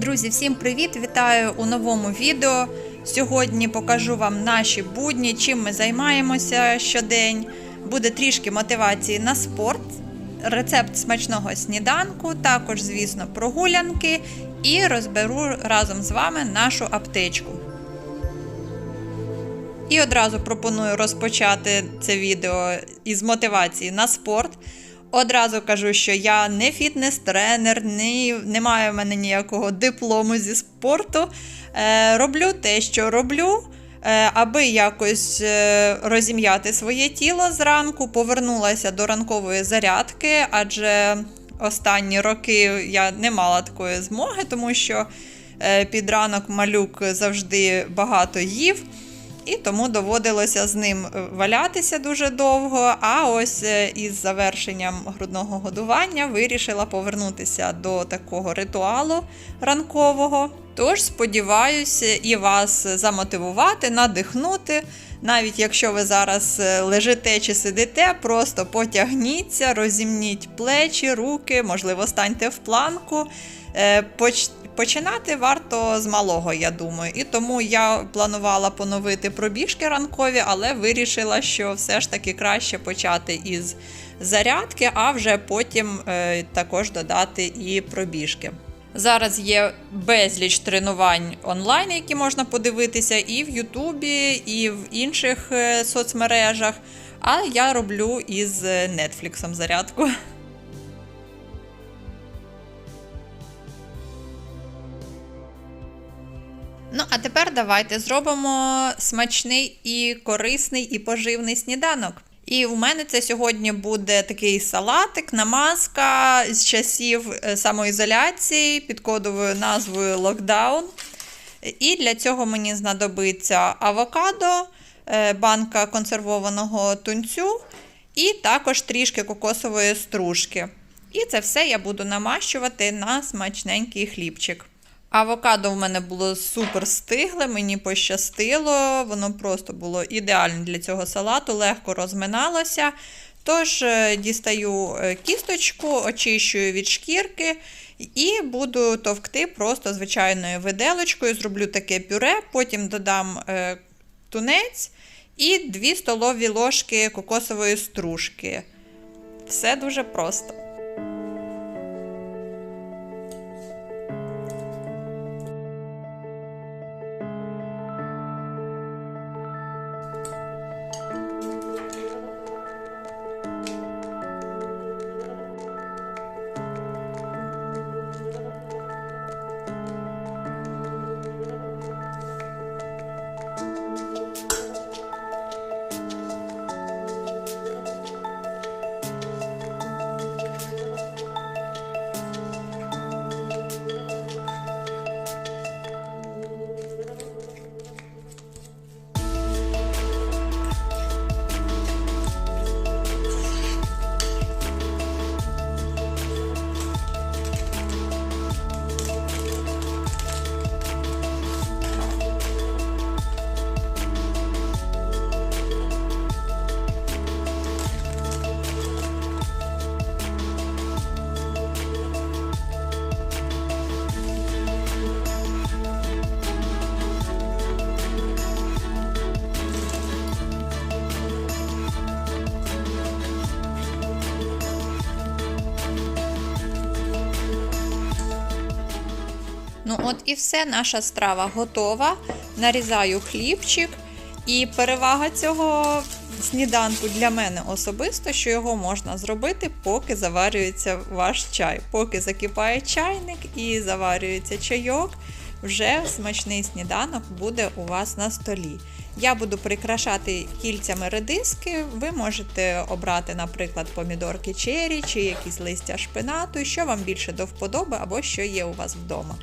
Друзі, всім привіт! Вітаю у новому відео. Сьогодні покажу вам наші будні, чим ми займаємося щодень. Буде трішки мотивації на спорт, рецепт смачного сніданку, також, звісно, прогулянки і розберу разом з вами нашу аптечку. І одразу пропоную розпочати це відео із мотивації на спорт. Одразу кажу, що я не фітнес-тренер, не, маю в мене ніякого диплому зі спорту. Е, роблю те, що роблю, е, аби якось е, розім'яти своє тіло зранку, повернулася до ранкової зарядки, адже останні роки я не мала такої змоги, тому що е, під ранок малюк завжди багато їв. І тому доводилося з ним е, валятися дуже довго. А ось е, із завершенням грудного годування вирішила повернутися до такого ритуалу ранкового. Тож сподіваюся і вас замотивувати, надихнути. Навіть якщо ви зараз е, лежите чи сидите, просто потягніться, розімніть плечі, руки, можливо, станьте в планку. Е, поч- Починати варто з малого, я думаю. І тому я планувала поновити пробіжки ранкові, але вирішила, що все ж таки краще почати із зарядки, а вже потім е, також додати і пробіжки. Зараз є безліч тренувань онлайн, які можна подивитися, і в Ютубі, і в інших е, соцмережах. А я роблю із Нетфліксом зарядку. Тепер давайте зробимо смачний і корисний і поживний сніданок. І у мене це сьогодні буде такий салатик, намазка з часів е, самоізоляції під кодовою назвою локдаун. І для цього мені знадобиться авокадо, е, банка консервованого тунцю і також трішки кокосової стружки. І це все я буду намащувати на смачненький хлібчик. Авокадо в мене було супер стигле, мені пощастило, воно просто було ідеально для цього салату, легко розминалося. Тож е, дістаю е, кісточку, очищую від шкірки і буду товкти просто звичайною виделочкою. Зроблю таке пюре, потім додам е, тунець і 2 столові ложки кокосової стружки. Все дуже просто. От і все, наша страва готова. Нарізаю хлібчик. І перевага цього сніданку для мене особисто, що його можна зробити, поки заварюється ваш чай. Поки закипає чайник і заварюється чайок, вже смачний сніданок буде у вас на столі. Я буду прикрашати кільцями редиски. Ви можете обрати, наприклад, помідорки чері чи якісь листя шпинату, що вам більше до вподоби або що є у вас вдома.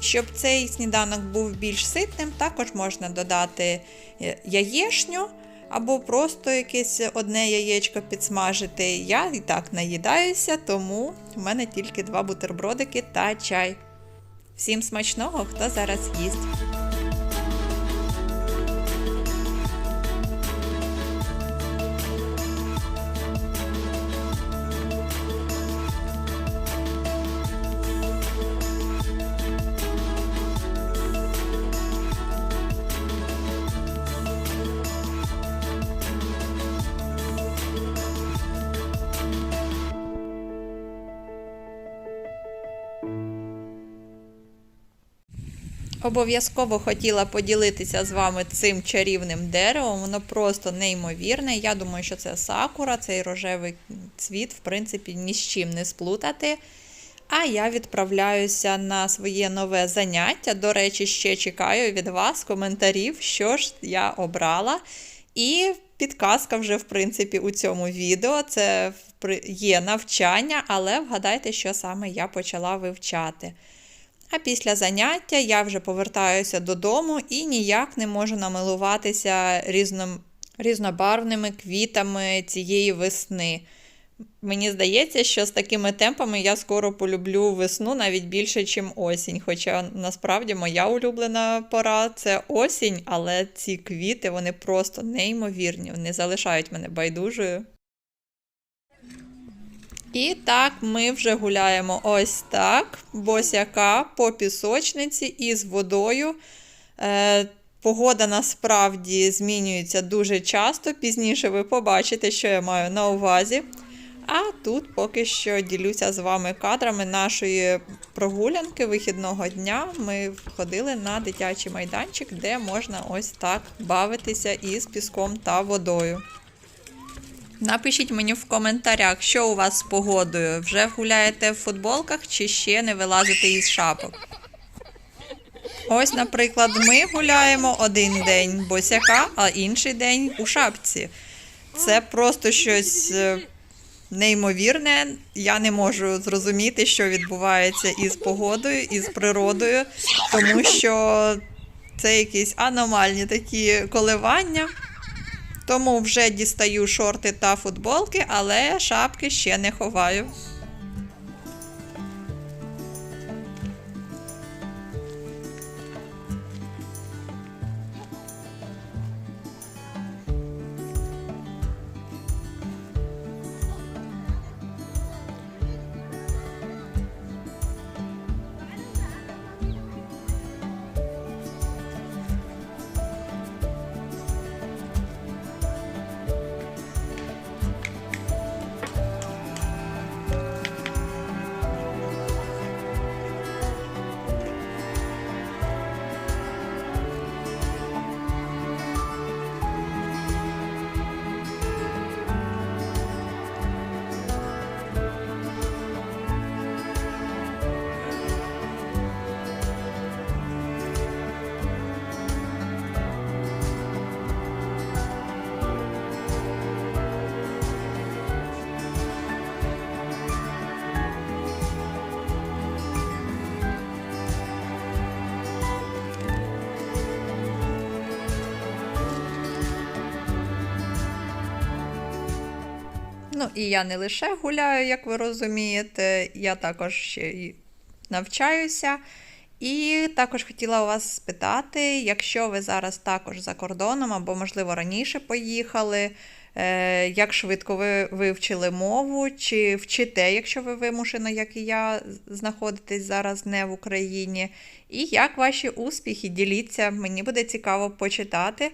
Щоб цей сніданок був більш ситним, також можна додати е, яєшню або просто якесь одне яєчко підсмажити. Я і так наїдаюся, тому в мене тільки два бутербродики та чай. Всім смачного, хто зараз їсть. Обов'язково хотіла поділитися з вами цим чарівним деревом. Воно просто неймовірне. Я думаю, що це сакура, цей рожевий цвіт, в принципі, ні з чим не сплутати. А я відправляюся на своє нове заняття. До речі, ще чекаю від вас коментарів, що ж я обрала. І підказка вже, в принципі, у цьому відео. Це є навчання, але вгадайте, що саме я почала вивчати. А після заняття я вже повертаюся додому і ніяк не можу намилуватися різно, різнобарвними квітами цієї весни. Мені здається, що з такими темпами я скоро полюблю весну навіть більше, ніж осінь. Хоча насправді моя улюблена пора це осінь, але ці квіти вони просто неймовірні, вони залишають мене байдужою. І так, ми вже гуляємо ось так, босяка по пісочниці із водою. Е, Погода насправді змінюється дуже часто. Пізніше ви побачите, що я маю на увазі. А тут поки що ділюся з вами кадрами нашої прогулянки вихідного дня. Ми ходили на дитячий майданчик, де можна ось так бавитися із піском та водою. Напишіть мені в коментарях, що у вас з погодою. Вже гуляєте в футболках чи ще не вилазите із шапок. Ось, наприклад, ми гуляємо один день босяка, а інший день у шапці. Це просто щось е, неймовірне. Я не можу зрозуміти, що відбувається із погодою, із природою, тому що це якісь аномальні такі коливання. Тому вже дістаю шорти та футболки, але шапки ще не ховаю. Ну, і я не лише гуляю, як ви розумієте, я також навчаюся. І також хотіла у вас спитати, якщо ви зараз також за кордоном або, можливо, раніше поїхали, е, як швидко ви вивчили мову, чи вчите, якщо ви вимушено, як і я, знаходитесь зараз не в Україні, і як ваші успіхи діліться, мені буде цікаво почитати.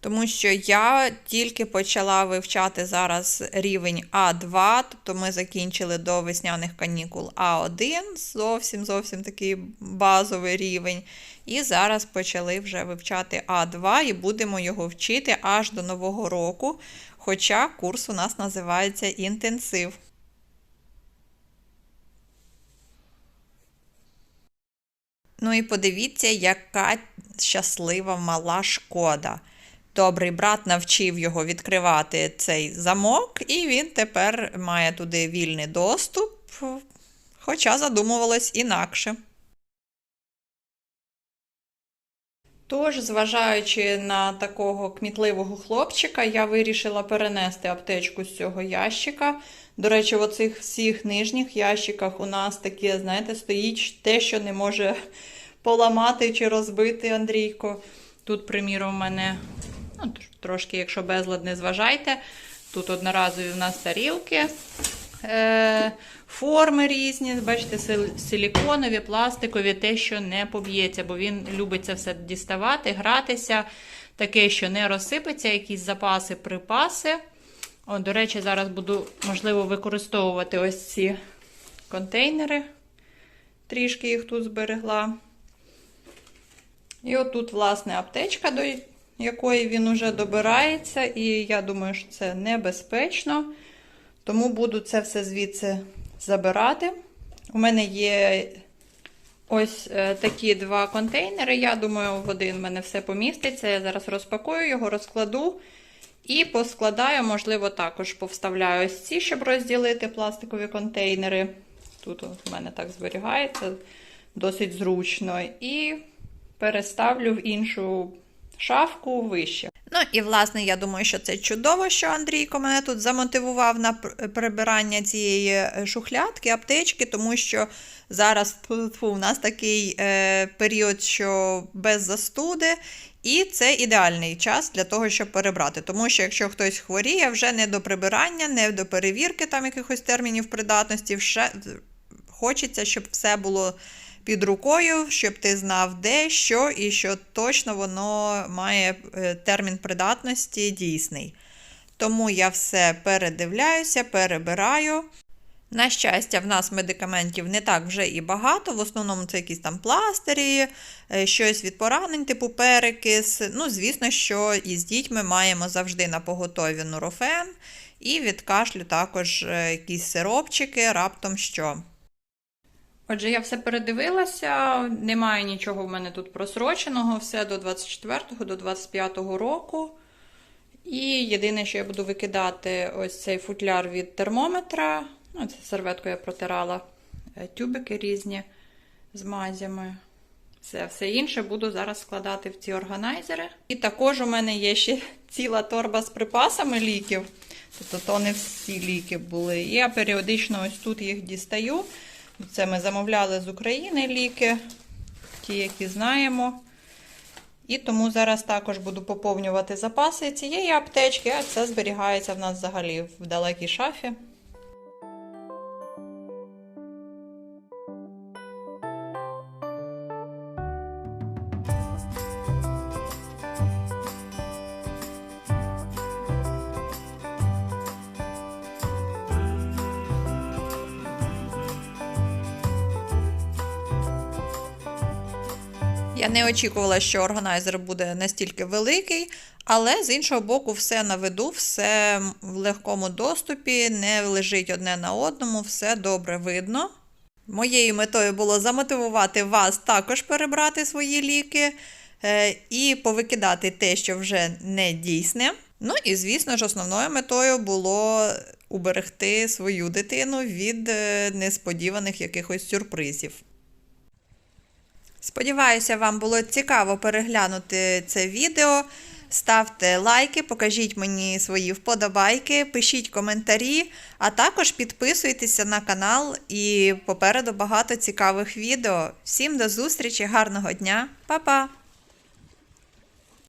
Тому що я тільки почала вивчати зараз рівень А2, тобто ми закінчили до весняних канікул А1, зовсім зовсім такий базовий рівень. І зараз почали вже вивчати А2 і будемо його вчити аж до Нового року. Хоча курс у нас називається інтенсив. Ну і подивіться, яка щаслива мала шкода. Добрий брат навчив його відкривати цей замок, і він тепер має туди вільний доступ, хоча задумувалось інакше. Тож, зважаючи на такого кмітливого хлопчика, я вирішила перенести аптечку з цього ящика. До речі, в оцих всіх нижніх ящиках у нас таке, знаєте, стоїть те, що не може поламати чи розбити Андрійко. Тут, приміром, у мене Ну, Трошки, якщо безлад, не зважайте. Тут одноразові у нас тарілки, е, форми різні, бачите, силіконові, пластикові, те, що не поб'ється, бо він любить це все діставати, гратися. Таке, що не розсипеться, якісь запаси, припаси. О, До речі, зараз буду, можливо, використовувати ось ці контейнери. Трішки їх тут зберегла. І отут, власне, аптечка, до якої він уже добирається, і я думаю, що це небезпечно. Тому буду це все звідси забирати. У мене є ось е, такі два контейнери. Я думаю, в один в мене все поміститься. Я зараз розпакую його, розкладу і поскладаю, можливо, також повставляю ось ці, щоб розділити пластикові контейнери. Тут у мене так зберігається досить зручно. І переставлю в іншу шафку вище. Ну і власне, я думаю, що це чудово, що Андрійко мене тут замотивував на прибирання цієї е, шухлядки, аптечки, тому що зараз тьфу, у нас такий е, період, що без застуди, і це ідеальний час для того, щоб перебрати. Тому що якщо хтось хворіє, вже не до прибирання, не до перевірки там якихось термінів придатності, вже хочеться, щоб все було під рукою, щоб ти знав, де, що, і що точно воно має е, термін придатності дійсний. Тому я все передивляюся, перебираю. На щастя, в нас медикаментів не так вже і багато. В основному це якісь там пластирі, е, щось від поранень, типу перекис. Ну, звісно, що із дітьми маємо завжди на поготові нурофен, і від кашлю також е, якісь сиропчики, раптом що. Отже, я все передивилася, немає нічого в мене тут просроченого, все до 24-го, до 25-го року. І єдине, що я буду викидати, ось цей футляр від термометра. Ну, це серветкою я протирала е, тюбики різні з мазями. Все, все інше буду зараз складати в ці органайзери. І також у мене є ще ціла торба з припасами ліків. Тобто то не всі ліки були. І я періодично ось тут їх дістаю. Це ми замовляли з України ліки, ті, які знаємо. І тому зараз також буду поповнювати запаси цієї аптечки, а це зберігається в нас взагалі в далекій шафі. Я не очікувала, що органайзер буде настільки великий, але з іншого боку, все на виду, все в легкому доступі, не лежить одне на одному, все добре видно. Моєю метою було замотивувати вас також перебрати свої ліки е, і повикидати те, що вже не дійсне. Ну і, звісно ж, основною метою було уберегти свою дитину від е, несподіваних якихось сюрпризів. Сподіваюся, вам було цікаво переглянути це відео. Ставте лайки, покажіть мені свої вподобайки, пишіть коментарі, а також підписуйтеся на канал і попереду багато цікавих відео. Всім до зустрічі, гарного дня, Па-па!